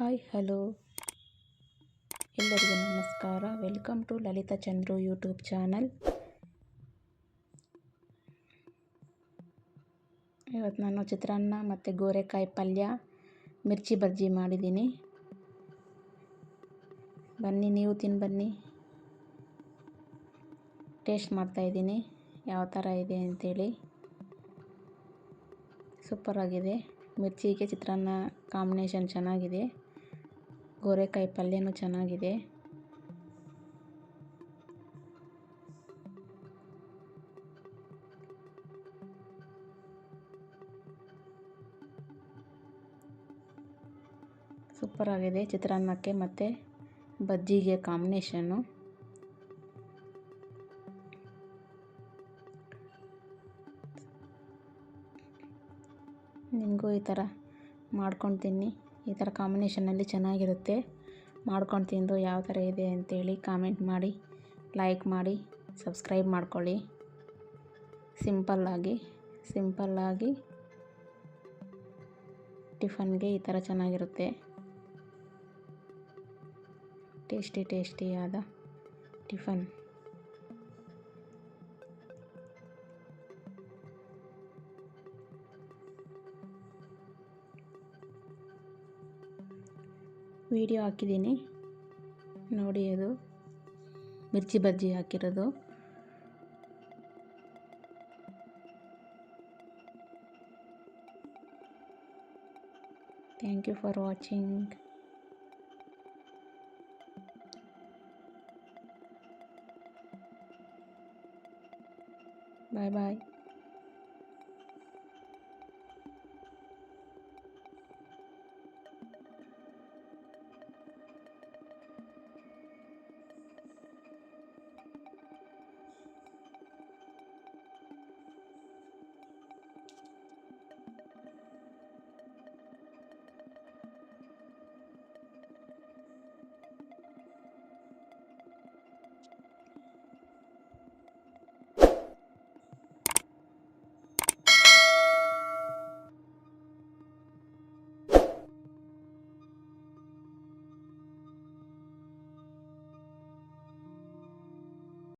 Hi, hello. ಎಲ್ಲರಿಗೂ ನಮಸ್ಕಾರ. Welcome to Lalitha Chandru YouTube channel. ಇವತ್ತು ನಾನು ಚಿತ್ರಾನ್ನ ಮತ್ತು ಗೋರೆಕಾಯಿ ಪಲ್ಯ, ಮಿರ್ಚಿ ಬಜ್ಜಿ ಮಾಡಿದ್ದೀನಿ. ಬನ್ನಿ, ನೀವು ತಿನ್ನು ಬನ್ನಿ. ಟೇಸ್ಟ್ ಮಾಡ್ತಾಯಿದ್ದೀನಿ ಯಾವ ಥರ ಇದೆ ಅಂಥೇಳಿ ಸೂಪರಾಗಿದೆ. ಮಿರ್ಚಿಗೆ ಚಿತ್ರಾನ್ನ ಕಾಂಬಿನೇಷನ್ ಚೆನ್ನಾಗಿದೆ. ಗೋರೆಕಾಯಿ ಪಲ್ಯನೂ ಚೆನ್ನಾಗಿದೆ. ಸೂಪರಾಗಿದೆ ಚಿತ್ರಾನ್ನಕ್ಕೆ ಮತ್ತು ಬಜ್ಜಿಗೆ ಕಾಂಬಿನೇಷನ್ನು ನಿಮಗೂ ಈ ಥರ ಮಾಡ್ಕೊಂಡು ತಿನ್ನಿ. ಈ ಥರ ಕಾಂಬಿನೇಷನಲ್ಲಿ ಚೆನ್ನಾಗಿರುತ್ತೆ. ಮಾಡ್ಕೊಂಡು ತಿಂದು ಯಾವ ಥರ ಇದೆ ಅಂತೇಳಿ ಕಾಮೆಂಟ್ ಮಾಡಿ ಲೈಕ್ ಮಾಡಿ ಸಬ್ಸ್ಕ್ರೈಬ್ ಮಾಡ್ಕೊಳ್ಳಿ. ಸಿಂಪಲ್ಲಾಗಿ ಸಿಂಪಲ್ಲಾಗಿ ಟಿಫನ್ಗೆ ಈ ಥರ ಚೆನ್ನಾಗಿರುತ್ತೆ. ಟೇಸ್ಟಿ ಟೇಸ್ಟಿಯಾದ ಟಿಫನ್ ವಿಡಿಯೋ ಹಾಕಿದ್ದೀನಿ. ನೋಡಿ ಅದು. ಮಿರ್ಚಿ ಬಜ್ಜಿ ಹಾಕಿರೋದು. Thank you for watching bye bye